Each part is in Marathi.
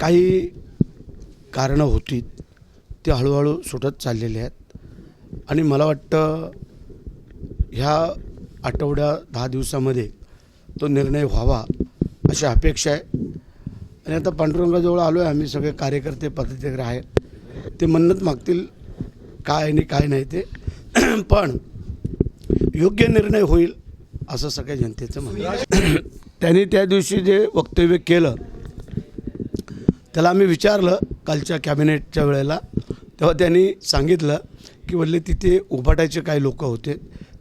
काही कारणं होती ती हळूहळू सुटत चाललेली आहेत. आणि मला वाटतं ह्या आठवड्या दहा दिवसामध्ये तो निर्णय व्हावा अशी अपेक्षा आहे. आणि आता पांडुरंगाजवळ आलो आहे आम्ही सगळे कार्यकर्ते पदाधिकारी आहेत. ते मन्नत मागतील काय आणि काय नाही ते. पण योग्य निर्णय होईल असं सगळ्या जनतेचं म्हणणं त्यांनी त्या दिवशी जे वक्तव्य केलं त्याला आम्ही विचारलं कालच्या कॅबिनेटच्या वेळेला. तेव्हा त्यांनी सांगितलं की वडले तिथे उभाटायचे काही लोक होते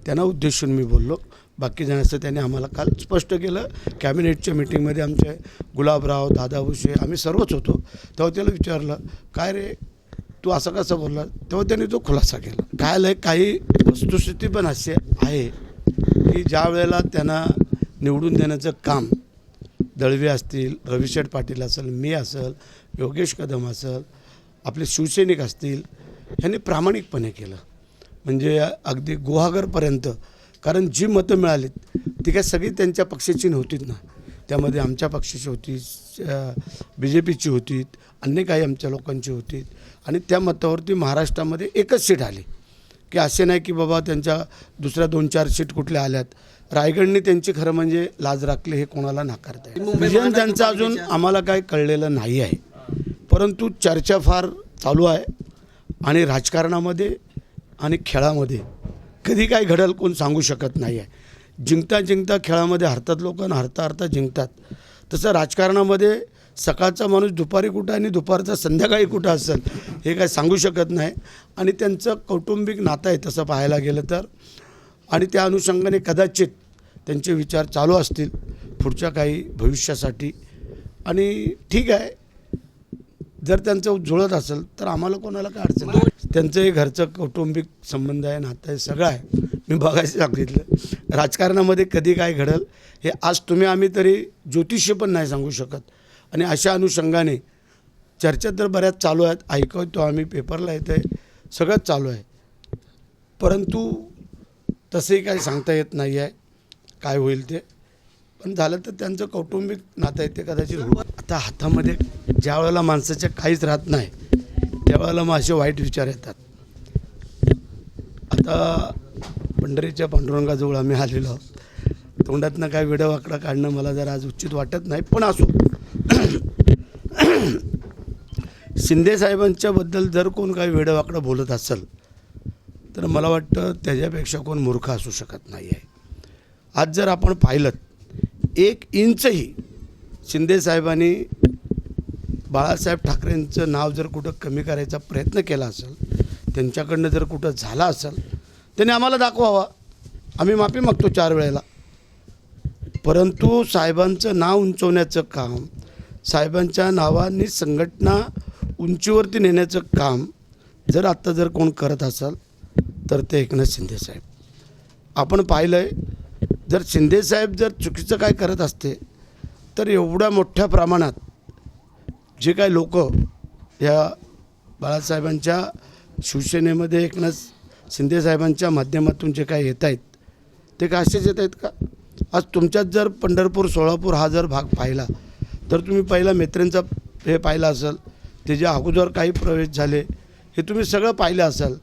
त्यांना उद्देशून मी बोललो. बाकी जणांचं त्यांनी आम्हाला काल स्पष्ट केलं. कॅबिनेटच्या मिटिंगमध्ये आमचे गुलाबराव दादा भुसे आम्ही सर्वच होतो. तेव्हा त्याला विचारलं काय रे तू असं कसं बोलला? तेव्हा त्यांनी तो खुलासा केला. काय आलं काही वस्तुस्थिती पण असे आहे की ज्या वेळेला त्यांना निवडून देण्याचं काम दळवे असतील रविशेठ पाटील असेल मी असेल योगेश कदम असेल आपले शिवसैनिक असतील ह्यांनी प्रामाणिकपणे केलं. म्हणजे अगदी गुहागरपर्यंत. कारण जी मतं मिळालीत ती काय सगळी त्यांच्या पक्षाची नव्हतीच ना. त्यामध्ये आमच्या पक्षाची होती बी जे पीची होती अन्य काही आमच्या लोकांची होती आणि त्या मतावरती महाराष्ट्रामध्ये एकच सीट आली. की असे नाही की बाबा त्यांच्या दुसऱ्या दोन चार सीट कुठल्या आल्यात. रायगडने त्यांची खरं म्हणजे लाज राखली हे कोणाला नाकारता येईल विजन त्यांचं अजून आम्हाला काही कळलेलं नाही आहे. परंतु चर्चा फार चालू आहे आणि राजकारणामध्ये आणि खेळामध्ये कधी काय घडल कोण सांगू शकत नाही आहे. जिंकता जिंकता खेळामध्ये हरतात लोक आणि हरता हरता जिंकतात. तसं राजकारणामध्ये सकाळचा माणूस दुपारी कुठं आणि दुपारचा संध्याकाळी कुठं असेल हे काय सांगू शकत नाही. आणि त्यांचं कौटुंबिक नातं आहे तसं पाहायला गेलं तर. आणि त्या अनुषंगाने कदाचित त्यांचे विचार चालू असतील पुढच्या काही भविष्यासाठी. आणि ठीक आहे. जर त्यांचं जुळत असेल तर आम्हाला कोणाला काय अडचण त्यांचंही घरचं कौटुंबिक संबंध आहे नातं आहे सगळं आहे. मी बघायचं सांगितलं. राजकारणामध्ये कधी काय घडल हे आज तुम्ही आम्ही तरी ज्योतिष्य पण नाही सांगू शकत. आणि अशा अनुषंगाने चर्चा तर बऱ्याच चालू आहेत. ऐकवतो आम्ही पेपरला येतं आहे सगळंच चालू आहे. परंतु तसंही काही सांगता येत नाही आहे काय होईल ते. पण झालं तर त्यांचं कौटुंबिक नातं आहे ते कदाचित आता हातामध्ये ज्या वेळेला माणसाच्या काहीच राहत नाही त्यावेळेला मग असे वाईट विचार येतात. आता पंढरीच्या पांडुरंगाजवळ आम्ही आलेलो आहोत. तोंडातनं काय वेडं वाकडं काढणं मला जरा आज उचित वाटत नाही पण असो. शिंदे साहेबांच्याबद्दल जर कोण काही वेडवाकडं बोलत असेल तर मला वाटतं त्याच्यापेक्षा कोण मूर्ख असू शकत नाही आहे आज जर आपण पाहिलं एक इंचही शिंदे साहेबांनी बाळासाहेब ठाकरेंचं नाव जर कुठं कमी करायचा प्रयत्न केला असेल त्यांच्याकडनं जर कुठं झाला असेल त्यांनी आम्हाला दाखवावा. आम्ही माफी मागतो चार वेळेला. परंतु साहेबांचं नाव उंचवण्याचं काम साहेबांच्या नावाने संघटना उंचीवरती नेण्याचं काम जर आत्ता जर कोण करत असाल तर ते एकनाथ शिंदेसाहेब आपण पाहिलं आहे जर शिंदेसाहेब जर चुकीचं काय करत असते तर एवढ्या मोठ्या प्रमाणात जे काय लोक या बाळासाहेबांच्या शिवसेनेमध्ये एकनाथ शिंदेसाहेबांच्या माध्यमातून जे काय येत आहेत ते काय असेच येत आहेत का? आज तुमच्यात जर पंढरपूर सोलापूर हा जर भाग पाहिला तर तुम्ही पहिला मेत्रेंचा हे पाहिलं असेल त्याच्या अगोदर काही प्रवेश झाले हे तुम्ही सगळं पाहिलं असाल.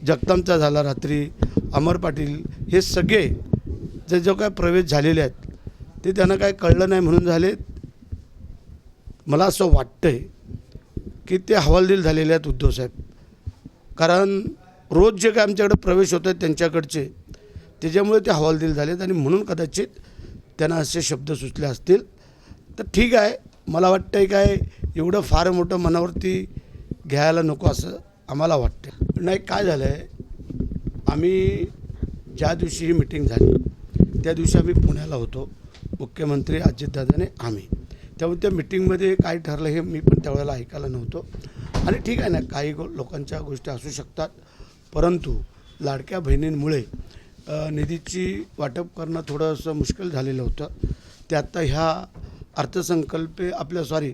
जगतामचा झाला रात्री अमर पाटील हे सगळे जे जो काय प्रवेश झालेले आहेत ते त्यांना काय कळलं नाही म्हणून झाले. मला असं वाटतंय की ते हवालदिल झालेले आहेत उद्धवसाहेब कारण रोज जे काय आमच्याकडे प्रवेश होत आहेत त्यांच्याकडचे त्याच्यामुळे ते हवालदिल झालेत आणि म्हणून कदाचित त्यांना असे शब्द सुचले असतील. तर ठीक आहे मला वाटतंय काय एवढं फार मोठं मनावरती घ्यायला नको असं आम्हाला वाटतं नाही काय झालं आहे आम्ही ज्या दिवशी ही मिटिंग झाली त्या दिवशी आम्ही पुण्याला होतो. मुख्यमंत्री अजितदादाने आम्ही. त्यामुळे त्या मिटिंगमध्ये काय ठरलं हे मी पण त्यावेळेला ऐकायला नव्हतो. आणि ठीक आहे ना काही गो लोकांच्या गोष्टी असू शकतात. परंतु लाडक्या बहिणींमुळे निधीची वाटप करणं थोडंसं मुश्किल झालेलं होतं. ते आत्ता ह्या अर्थसंकल्पे आपल्या सॉरी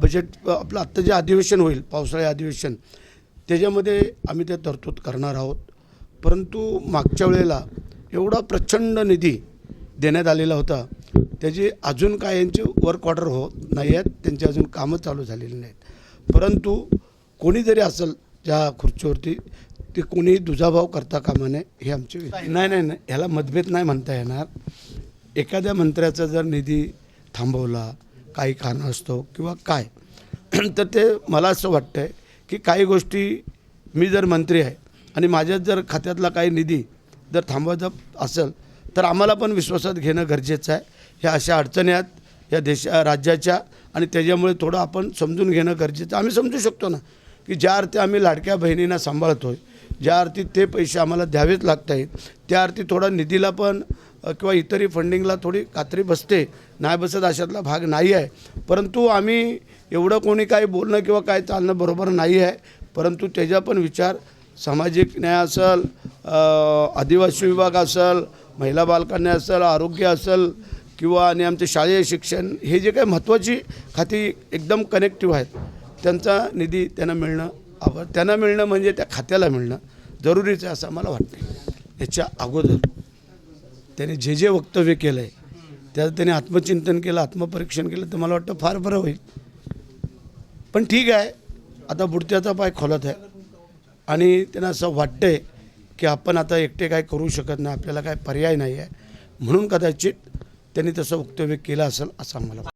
बजेट आपलं आत्ता जे अधिवेशन होईल पावसाळी अधिवेशन त्याच्यामध्ये आम्ही त्या तरतूद करणार आहोत. परंतु मागच्या वेळेला एवढा प्रचंड निधी देण्यात आलेला होता त्याची अजून काय यांचे वर्क ऑर्डर होत नाही आहेत त्यांची अजून कामं चालू झालेली नाहीत. परंतु कोणी जरी असेल त्या खुर्चीवरती ते कोणी दुजाभाव करता कामा नये हे आमची नाही नाही नाही ह्याला मतभेद नाही म्हणता येणार. एखाद्या मंत्र्याचा जर निधी थांबवला काही कारण असतो किंवा काय. तर ते मला असं वाटतं आहे की काही गोष्टी मी जर मंत्री आहे आणि माझ्याच जर खात्यातला काही निधी जर थांबवायचा असेल तर आम्हाला पण विश्वासात घेणं गरजेचं आहे. ह्या अशा अडचणी आहेत या देशा राज्याच्या आणि त्याच्यामुळे थोडं आपण समजून घेणं गरजेचं आम्ही समजू शकतो ना की ज्या अर्थी आम्ही लाडक्या बहिणींना सांभाळतो आहे ज्या अर्थी ते पैसे आम्हाला द्यावेच लागत आहेत त्या अर्थी थोडा निधीला पण किंवा इतरही फंडिंगला थोडी कात्री बसते. नाही बसत अशातला भाग नाही आहे. परंतु आम्ही एवढं कोणी काही बोलणं किंवा काय चालणं बरोबर नाही आहे. परंतु त्याचा पण विचार सामाजिक न्याय असेल आदिवासी विभाग असेल महिला बालकांना असेल आरोग्य असेल किंवा आणि आमचे शालेय शिक्षण हे जे काही महत्त्वाची खाती एकदम कनेक्टिव्ह आहेत त्यांचा निधी त्यांना मिळणं आव त्यांना मिळणं म्हणजे त्या खात्याला मिळणं जरुरीचं आहे असं मला वाटतं याच्या अगोदर. त्याने जे जे वक्तव्य केलं आहे त्याचं त्याने आत्मचिंतन केलं आत्मपरीक्षण केलं तर मला वाटतं फार बरं होईल. पण ठीक आहे आता बुडत्याचा पाय खोलत आहे. आणि त्यांना असं वाटतंय की आपण आता एकटे काय करू शकत नाही आपल्याला काय पर्याय नाही आहे म्हणून कदाचित त्यांनी तसं वक्तव्य केलं असेल असं मला वाटतं.